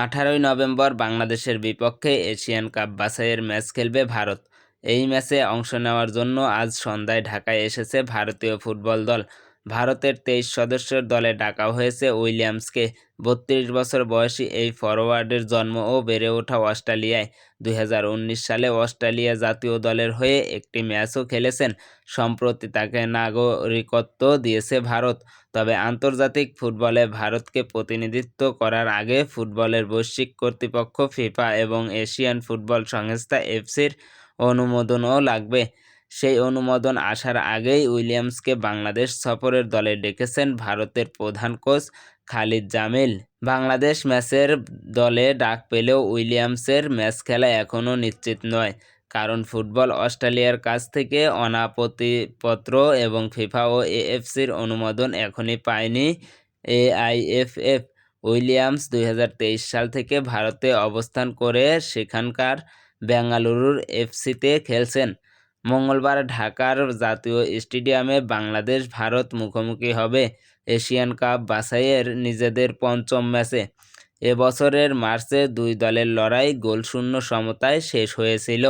আঠারোই নভেম্বর বাংলাদেশের বিপক্ষে এশিয়ান কাপ বাছাইয়ের ম্যাচ খেলবে ভারত। এই ম্যাচে অংশ নেওয়ার জন্য আজ সন্ধ্যায় ঢাকায় এসেছে ভারতীয় ফুটবল দল। ভারতের তেইশ সদস্যের দলে ডাকা হয়েছে উইলিয়ামসকে। বত্রিশ বছর বয়সী এই ফরোয়ার্ডের জন্ম ও বেড়ে ওঠা অস্ট্রেলিয়ায়। দু হাজার উনিশ সালে অস্ট্রেলিয়া জাতীয় দলের হয়ে একটি ম্যাচও খেলেছেন। সম্প্রতি তাকে নাগরিকত্ব দিয়েছে ভারত। তবে আন্তর্জাতিক ফুটবলে ভারতকে প্রতিনিধিত্ব করার আগে ফুটবলের বৈশ্বিক কর্তৃপক্ষ ফিফা এবং এশিয়ান ফুটবল সংস্থা এফসির অনুমোদনও লাগবে। সেই অনুমোদন আসার আগেই উইলিয়ামসকে বাংলাদেশ সফরের দলে ডেকেছেন ভারতের প্রধান কোচ খালিদ জামিল। বাংলাদেশ ম্যাচের দলে ডাক পেলেও উইলিয়ামসের ম্যাচ খেলা এখনও নিশ্চিত নয়, কারণ ফুটবল অস্ট্রেলিয়ার কাছ থেকে অনাপত্তিপত্র এবং ফিফা ও এএফসির অনুমোদন এখনই পায়নি এআইএফএফ। উইলিয়ামস দুই হাজার তেইশ সাল থেকে ভারতে অবস্থান করে সেখানকার বেঙ্গালুরুর এফসিতে খেলছেন। মঙ্গলবার ঢাকার জাতীয় স্টেডিয়ামে বাংলাদেশ ভারত মুখোমুখি হবে এশিয়ান কাপ বাছাইয়ের নিজেদের পঞ্চম ম্যাচে। এবছরের মার্চে দুই দলের লড়াই গোলশূন্য সমতায় শেষ হয়েছিল।